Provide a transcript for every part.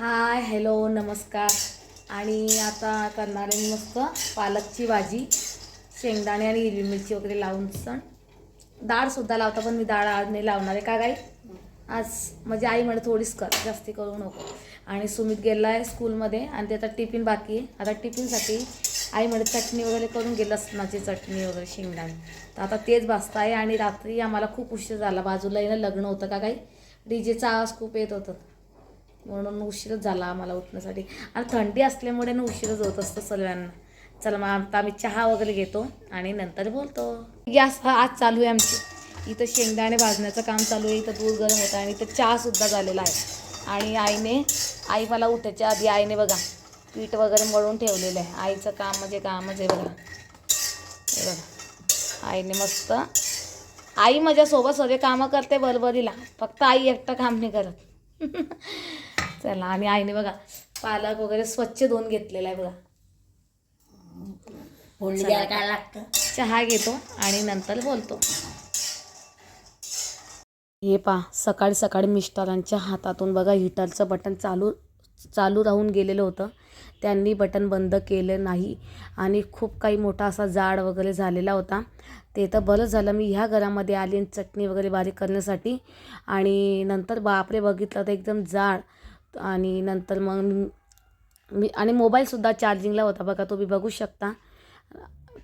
Hi hello नमस्कार. आणि आता करणार आहे मस्त पालकची भाजी. शेंगदाणे आणि हिरवी मिरची वगैरे लावून सण. डाळसुद्धा लावता पण मी डाळ आज नाही लावणार आहे. का गाई? आज म्हणजे आई म्हणे थोडीच कर जास्ती करू नको. आणि सुमित गेला आहे स्कूलमध्ये आणि त्याचा टिफिन बाकी आहे. आता टिफिनसाठी आई म्हणे चटणी वगैरे करून गेलं लसणाची चटणी वगैरे शेंगदाणे. तर आता तेच भाजत आहे आणि रात्री आम्हाला खूप उशीर झाला. बाजूला येणं लग्न होतं का काही डीजेचा आवाज खूप येत होतं. म्हणून उशीरच झाला आम्हाला उठण्यासाठी. आणि थंडी असल्यामुळे ना उशीरच होत असतो सगळ्यांना. चला मग आता आम्ही चहा वगैरे घेतो आणि नंतर बोलतो. गॅस हा आज चालू आहे आमची. इथं शेंगदाणे भाजण्याचं काम चालू आहे. इथं दूध गरम होतं आणि इथं चहासुद्धा झालेला आहे. आणि आईने आई मला उठायच्या आधी आईने बघा पीठ वगैरे मळून ठेवलेलं आहे. आईचं काम म्हणजे कामच आहे बघा. हे बघा. आईने मस्त आई माझ्यासोबत सगळे कामं करते बरोबरीला फक्त आई एकटं काम नाही करत. चला आणि आईने बघा पालक वगैरे स्वच्छ धुवून घेतलेला आहे बघा. फोडणी द्यायला काय लागतं. चहा घेतो आणि नंतर बोलतो. हे पा सकाळी सकाळी मिस्टरांच्या हातातून बघा हिटरचं बटन चालू चालू राहून गेलेलं होतं. त्यांनी बटन बंद केलं नाही आणि खूप काही मोठा असा जाड वगैरे झालेला होता. ते तर बरं झालं मी ह्या घरामध्ये आली चटणी वगैरे बारीक करण्यासाठी. आणि नंतर बापरे बघितलं तर एकदम जाड. आणि नंतर मग मी आणि मोबाईलसुद्धा चार्जिंगला होता बघा तुम्ही बघू शकता.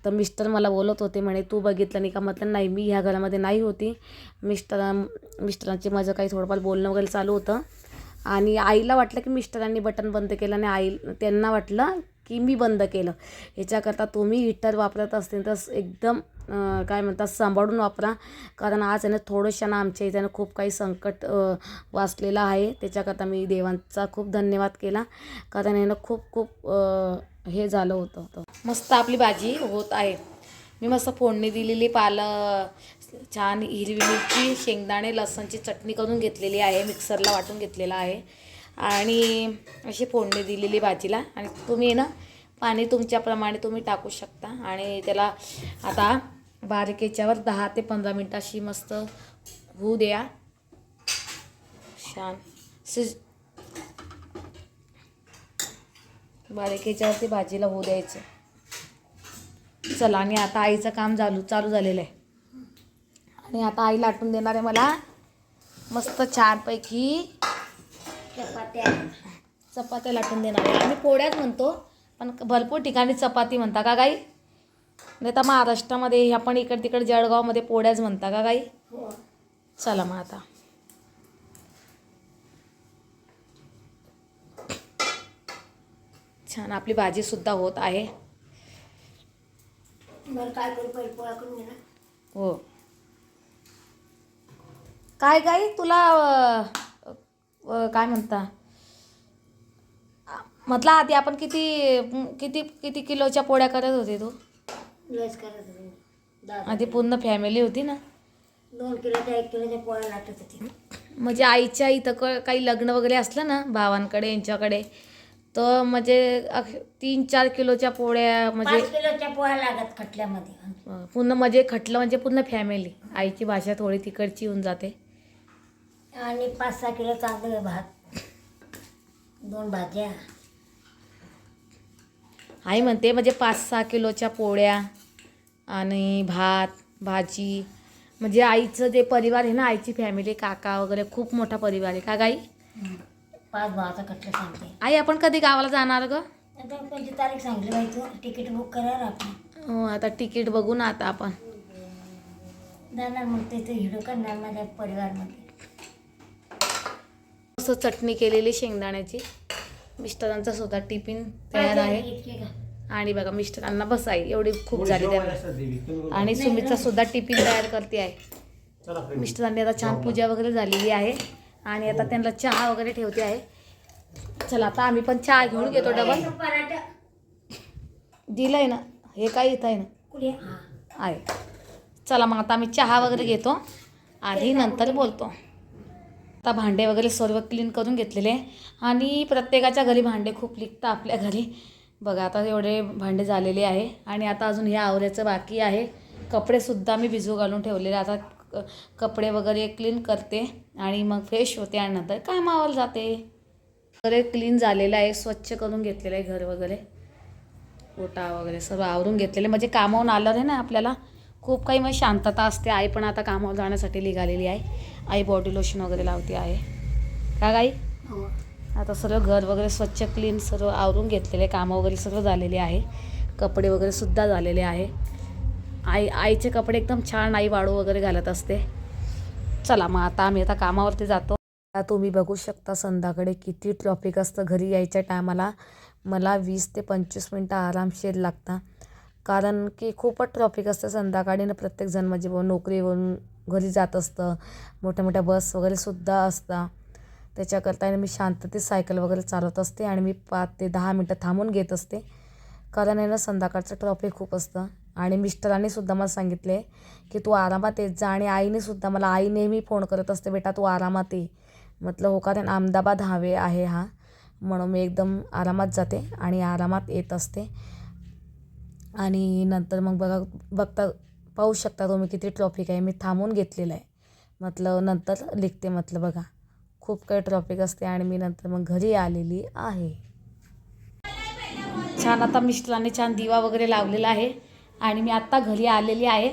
तर मिस्टर मला बोलत होते म्हणे तू बघितलं नाही का? म्हटलं नाही मी ह्या घरामध्ये नाही होती. मिस्टर मिस्टरांची माझं काही थोडंफार बोलणं वगैरे चालू होतं. आणि आईला वाटलं की मिस्टरांनी बटन बंद केलं आणि आई त्यांना वाटलं की मी बंद केलं. ह्याच्याकरता तुम्ही हिटर वापरत असतील तर एकदम काय म्हणतात सांभाळून वापरा. कारण आज आहे ना ना आमच्या इथे खूप काही संकट वाचलेलं आहे. त्याच्याकरता मी देवांचा खूप धन्यवाद केला. कारण यानं खूप खूप हे झालं होतं मस्त आपली भाजी होत आहे. मी मस्त फोडणी दिलेली पालं छान हिरवी मिरची शेंगदाणे लसणची चटणी करून घेतलेली आहे. मिक्सरला वाटून घेतलेला आहे. आणि अशी फोडणी दिलेली भाजीला. आणि तुम्ही ना पाणी तुमच्याप्रमाणे तुम्ही टाकू शकता. आणि त्याला आता बारीक याच्यावर दहा ते पंधरा मिनटं अशी मस्त होऊ द्या. छान. शिज बारीक याच्यावरती भाजीला होऊ द्यायचं. चला आणि आता आईचं काम चालू चालू झालेलं आहे. आणि आता आई लाटून देणार आहे मला मस्त छानपैकी चपात्या. चपात्या लाटून देणार आम्ही पोळ्याच म्हणतो पण भरपूर ठिकाणी चपाती म्हणता का गाई? नाही तर महाराष्ट्रामध्ये ह्या पण इकडे तिकडे जळगावमध्ये पोळ्याच म्हणता का गाई? हो. चला मग आता. छान आपली भाजीसुद्धा होत आहे. हो. काय काय तुला काय म्हणता? म्हटलं आधी आपण किती किती किती किलोच्या पोळ्या करत होते तू? लस करत होते. दहा आधी पूर्ण फॅमिली होती ना? दोन किलोच्या एक किलोच्या पोळ्या होती. म्हणजे आईच्या इथं क काही लग्न वगैरे असलं ना भावांकडे यांच्याकडे तर म्हणजे अख- तीन चार किलोच्या पोळ्या म्हणजे पाच किलोच्या पोळ्या लागत खटल्यामध्ये. पूर्ण म्हणजे खटलं म्हणजे पूर्ण फॅमिली आईची भाषा थोडी तिकडची होऊन जाते. आणि पाच सहा किलो तांदूळ भात. दोन भाज्या. आई म्हणते म्हणजे पाच सहा किलोच्या पोळ्या आणि भात भाजी. म्हणजे आईचं जे परिवार आहे ना आईची फॅमिली काका वगैरे खूप मोठा परिवार आहे. का गाई? पाच भावाचा खटलं सांगते. आई आपण कधी गावाला जाणार ग? आता कोणती तारीख सांगली बाई तू. तिकीट बुक करायला आपण. हो आता तिकीट बघू ना आता आपण. जाणार मग तिथे हिडो करणार माझ्या परिवारमध्ये. असं चटणी केलेली शेंगदाण्याची. मिस्टरांचा सुद्धा टिफिन तयार आहे? आणि बघा मिस्टरांना बसाई एवढी खूप झाली त्यांना आणि सुमितचा सुद्धा टिफिन तयार करते आहे. मिस्टरांनी आता छान पूजा वगैरे झालेली आहे. आणि आता त्यांना चहा वगैरे ठेवते आहे. चला आता आम्ही पण चहा घेऊन घेतो डबल दिलंय ना? हे काय इथं आहे ना हा. आहे. चला मग आता आम्ही चहा वगैरे घेतो. आधी नंतर बोलतो. आता भांडे वगैरे सर्व क्लीन करून घेतलेले. आहे. आणि प्रत्येकाच्या घरी भांडे खूप लिखतं आपल्या घरी. बघा आता एवढे भांडे झालेले आहे. आणि आता अजून हे आवऱ्याचं बाकी आहे. कपडेसुद्धा मी भिजू घालून ठेवलेले. आता क- कपडे वगैरे क्लीन करते. आणि मग फ्रेश होते आणि नंतर कामावर जाते. वगैरे क्लीन झालेलं आहे. स्वच्छ करून घेतलेलं आहे घर वगैरे. ओटा वगैरे सर्व आवरून घेतलेले. म्हणजे कामावून आलं आहे ना आपल्याला? खूप काही मग शांतता असते. आई पण आता कामावर जाण्यासाठी निघालेली आहे. आई बॉडी लोशन वगैरे लावते आहे. का गाई? हो. आता सर्व घर वगैरे स्वच्छ क्लीन सर्व आवरून घेतलेले कामं वगैरे सर्व झालेले आहे. कपडे वगैरे सुद्धा झालेले आहे. आई आईचे कपडे एकदम छान आई वाळू वगैरे घालत असते. चला मग आता आम्ही आता कामावरती जातो. आता तुम्ही बघू शकता संध्याकाळी किती ट्रॉफिक असतं. घरी यायच्या टायमाला मला वीस ते पंचवीस मिनटं आरामशीर लागतात. कारण की खूपच ट्रॉफिक असतं संध्याकाळी ना प्रत्येकजण म्हणजे बुवा नोकरीवरून घरी जात असतं. मोठ्या मोठ्या बस वगैरेसुद्धा असतात त्याच्याकरता मी शांततेत सायकल वगैरे चालवत असते आणि मी पाच ते दहा मिनटं थांबून घेत असते. कारण आहे ना संध्याकाळचं ट्रॉफिक खूप असतं. आणि मिस्टरांनी सुद्धा मला सांगितले की तू आरामात येत जा आणि आईने सुद्धा मला आई नेहमी फोन करत असते बेटा तू आरामात ये. म्हटलं हो कारण अहमदाबाद हावे आहे हा. म्हणून मी एकदम आरामात जाते आणि आरामात येत असते. आणि नंतर मग बघा बघता पाहू शकता तुम्ही किती ट्रॉफिक आहे. मी थांबून घेतलेलं आहे. म्हटलं नंतर लिखते म्हटलं बघा. खूप काही ट्रॉफिक असते आणि मी नंतर मग घरी आलेली आहे. छान आता मिस्टरांनी छान दिवा वगैरे लावलेला आहे आणि मी आत्ता घरी आलेली आहे.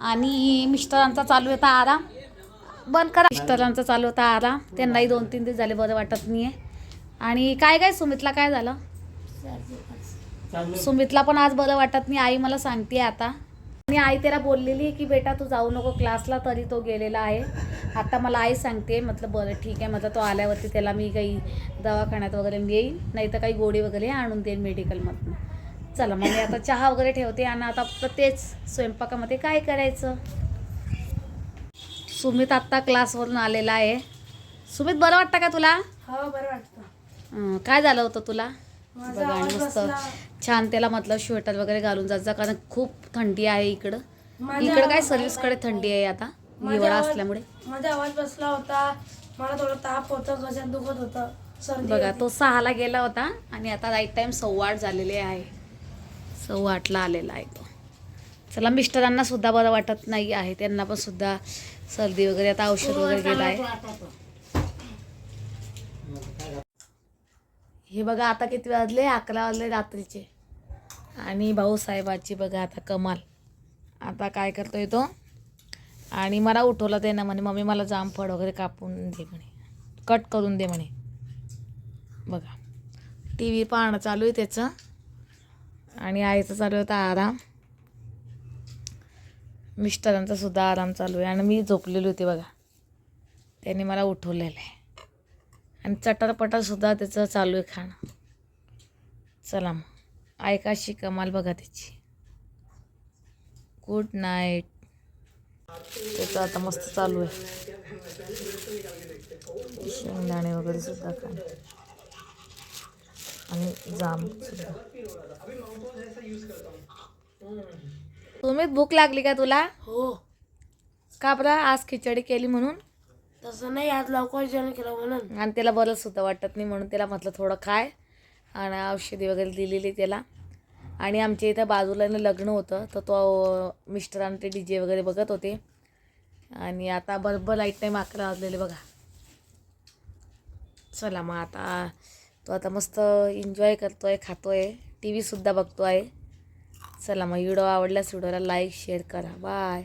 आणि मिस्टरांचा चालू होता आराम. बंद करा. मिस्टरांचा चालू होता आराम. त्यांनाही दोन तीन दिवस झाले बरं वाटत नाही आहे आणि काय काय सुमितला काय झालं? सुमितला पण आज बरं वाटत नाही. आई मला सांगते आता. आणि आई त्याला बोललेली की बेटा तू जाऊ नको क्लासला तरी तो गेलेला आहे. आता मला आई सांगते म्हटलं बरं ठीक आहे. म्हटलं तो आल्यावरती त्याला मी काही दवाखान्यात वगैरे येईल नाही तर काही गोळी वगैरे आणून देईल मेडिकलमधून. चला मग मी आता चहा वगैरे ठेवते आणि आता तेच स्वयंपाकामध्ये काय करायचं? सुमित आत्ता क्लासवरून आलेला आहे. सुमित बरं वाटतं का तुला? हो बरं वाटतं. काय झालं होतं तुला? बघा आणि आवाज मस्त बसला. छान त्याला म्हटलं स्वेटर वगैरे घालून जात जा कारण खूप थंडी आहे इकडं. इकडं काय सर्विसकडे थंडी आहे आता हिवाळा असल्यामुळे. माझा आवाज बसला होता. मला थोडं ताप होतं घशात दुखत होतं. सर्दी बघा होती. तो सहाला गेला होता आणि आता राईट टाइम सव्वा आठ झालेले आहे. सव्वा आठला आलेला आहे तो. चला मिस्टरांना सुद्धा बरं वाटत नाही आहे. त्यांना पण सुद्धा सर्दी वगैरे आता औषध वगैरे गेलं आहे हे बघा आता किती वाजले? अकरा वाजले रात्रीचे. आणि भाऊसाहेबाची बघा आता कमाल. आता काय करतोय तो? आणि मला उठवलं ना म्हणे मम्मी मला जामफळ वगैरे कापून दे म्हणे. कट करून दे म्हणे. बघा. टी व्ही पाहणं चालू आहे त्याचं. आणि आईचं चालू होता आराम. मिस्टरांचा सुद्धा आराम चालू आहे. आणि मी झोपलेली होती बघा. त्यांनी मला उठवलेलं आहे. आणि चटरपटरसुद्धा त्याचं चालू आहे खाणं. चला मग. ऐकाशी कमाल बघा त्याची. गुड नाईट त्याचं आता मस्त चालू आहे. शेंगदाणे वगैरे सुद्धा खाणं आणि जाम सुद्धा. तुम्ही भूक लागली का तुला? हो. का बरं? आज खिचडी केली म्हणून? तसं नाही आज लवकर जेवण केलं म्हणून. आणि त्याला बरंच सुद्धा वाटत नाही म्हणून त्याला म्हटलं थोडं खाय. आणि औषधी वगैरे दिलेली त्याला. आणि आमच्या इथं बाजूला लग्न होतं तर तो मिस्टरांचे डी जे वगैरे बघत होते. आणि आता बरोबर लाइट नाही माकडं वाजलेले बघा. चला मग आता तो आता मस्त एन्जॉय खातो आहे टी व्हीसुद्धा बघतो आहे चला मग व्हिडिओ आवडल्यास व्हिडिओला लाईक शेअर करा. बाय